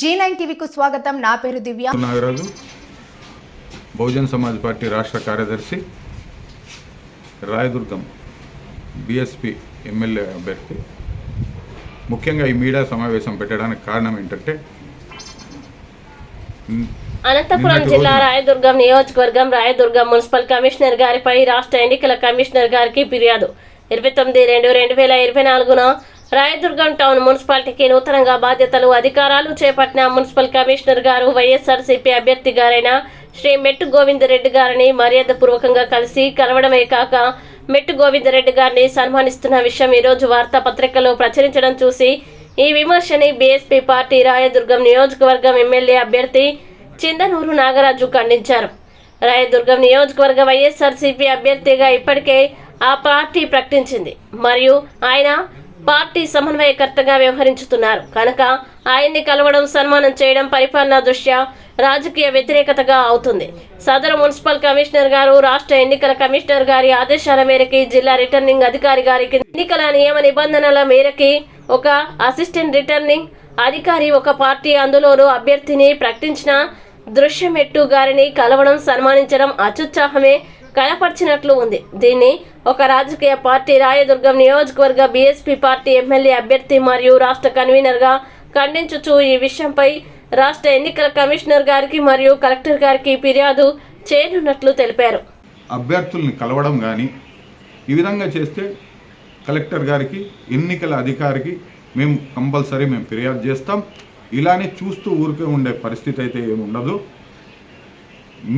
G nine టీవీకు స్వాగతం. నా పేరు దివ్య. నాగరాజు బహుజన్ సమాజ్ పార్టీ రాష్ట్ర కార్యదర్శి రాయదుర్గం బిఎస్పి ఎమ్మెల్యే అభ్యర్థి. ముఖ్యంగా ఈ మీడియా సమావేశం పెట్టడానికి కారణం ఏంటంటే అనంతపురం జిల్లా రాయదుర్గం నియోజకవర్గం రాయదుర్గం మున్సిపల్ కమిషనర్ గారిపై రాష్ట్ర ఎన్నికల కమిషనర్ గారికి ఫిర్యాదు. ఇరవై తొమ్మిది రెండు రెండు వేల ఇరవై నాలుగున రాయదుర్గం టౌన్ మున్సిపాలిటీకి నూతనంగా బాధ్యతలు అధికారాలు చేపట్టిన మున్సిపల్ కమిషనర్ గారు వైఎస్ఆర్సీపీ అభ్యర్థి గారైన శ్రీ మెట్టు గోవిందరెడ్డి గారిని మర్యాదపూర్వకంగా కలిసి కలవడమే కాక మెట్టు గోవిందరెడ్డి గారిని సన్మానిస్తున్న విషయం ఈరోజు వార్తాపత్రికలో ప్రచురించడం చూసి ఈ విమర్శని బీఎస్పీ పార్టీ రాయదుర్గం నియోజకవర్గం ఎమ్మెల్యే అభ్యర్థి చిందనూరు నాగరాజు ఖండించారు. రాయదుర్గం నియోజకవర్గ వైఎస్ఆర్సీపీ అభ్యర్థిగా ఇప్పటికే ఆ పార్టీ ప్రకటించింది. మరియు ఆయన పార్టీ సమన్వయకర్తగా వ్యవహరించుతున్నారు. కనుక ఆయన్ని కలవడం సన్మానం చేయడం పరిపాలనా దృష్ట్యా రాజకీయ వ్యతిరేకతగా అవుతుంది. సదరు మున్సిపల్ కమిషనర్ గారు రాష్ట్ర ఎన్నికల కమిషనర్ గారి ఆదేశాల మేరకి జిల్లా రిటర్నింగ్ అధికారి గారికి ఎన్నికల నియమ నిబంధనల మేరకి ఒక అసిస్టెంట్ రిటర్నింగ్ అధికారి ఒక పార్టీ అందులోనూ అభ్యర్థిని ప్రకటించిన దృశ్యమెట్టు గారిని కలవడం సన్మానించడం అత్యుత్సాహమే కనపరిచినట్లు ఉంది. దీన్ని ఒక రాజకీయ పార్టీ రాయదుర్గం నియోజకవర్గ బీఎస్పీ పార్టీ ఎమ్మెల్యే అభ్యర్థి మరియు రాష్ట్ర కన్వీనర్గా ఖండించుచు ఈ విషయంపై రాష్ట్ర ఎన్నికల కమిషనర్ గారికి మరియు కలెక్టర్ గారికి ఫిర్యాదు చేయనున్నట్లు తెలిపారు. అభ్యర్థుల్ని కలవడం కానీ ఈ విధంగా చేస్తే కలెక్టర్ గారికి ఎన్నికల అధికారికి మేము కంపల్సరీ మేము ఫిర్యాదు చేస్తాం. ఇలానే చూస్తూ ఊరికే ఉండే పరిస్థితి అయితే ఏమి ఉండదు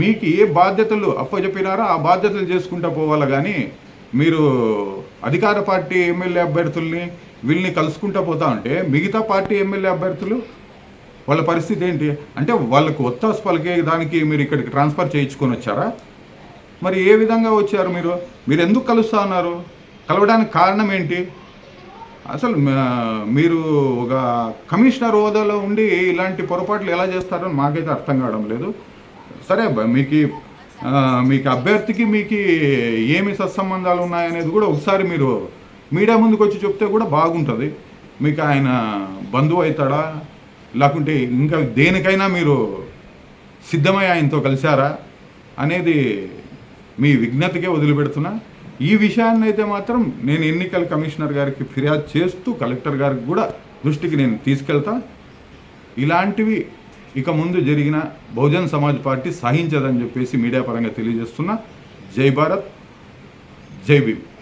మీకు ఏ బాధ్యతలు అప్పచెప్పినారో ఆ బాధ్యతలు చేసుకుంటూ పోవాలి కానీ మీరు అధికార పార్టీ ఎమ్మెల్యే అభ్యర్థుల్ని వీళ్ళని కలుసుకుంటూ పోతా ఉంటే మిగతా పార్టీ ఎమ్మెల్యే అభ్యర్థులు వాళ్ళ పరిస్థితి ఏంటి? అంటే వాళ్ళకు ఒత్తాసు పలికే దానికి మీరు ఇక్కడికి ట్రాన్స్ఫర్ చేయించుకొని వచ్చారా? మరి ఏ విధంగా వచ్చారు మీరు? మీరు ఎందుకు కలుస్తా ఉన్నారు? కలవడానికి కారణం ఏంటి? అసలు మీరు ఒక కమిషనర్ హోదాలో ఉండి ఇలాంటి పొరపాట్లు ఎలా చేస్తారో మాకైతే అర్థం కావడం లేదు. సరే మీకు మీకు అభ్యర్థికి మీకు ఏమి సత్సంబంధాలు ఉన్నాయనేది కూడా ఒకసారి మీరు మీడియా ముందుకు వచ్చి చెప్తే కూడా బాగుంటుంది. మీకు ఆయన బంధువు అవుతాడా? లేకుంటే ఇంకా దేనికైనా మీరు సిద్ధమై ఆయనతో కలిశారా? అనేది మీ విజ్ఞతకే వదిలిపెడుతున్నా. ఈ విషయాన్ని అయితే మాత్రం నేను ఎన్నికల కమిషనర్ గారికి ఫిర్యాదు చేస్తూ కలెక్టర్ గారికి కూడా దృష్టికి నేను తీసుకెళ్తా. ఇలాంటివి ఇక ముందు జరిగిన బహుజన్ సమాజ్ పార్టీ సహించదని చెప్పేసి మీడియా పరంగా తెలియజేస్తున్నా. జై భారత్. జై భీమ్.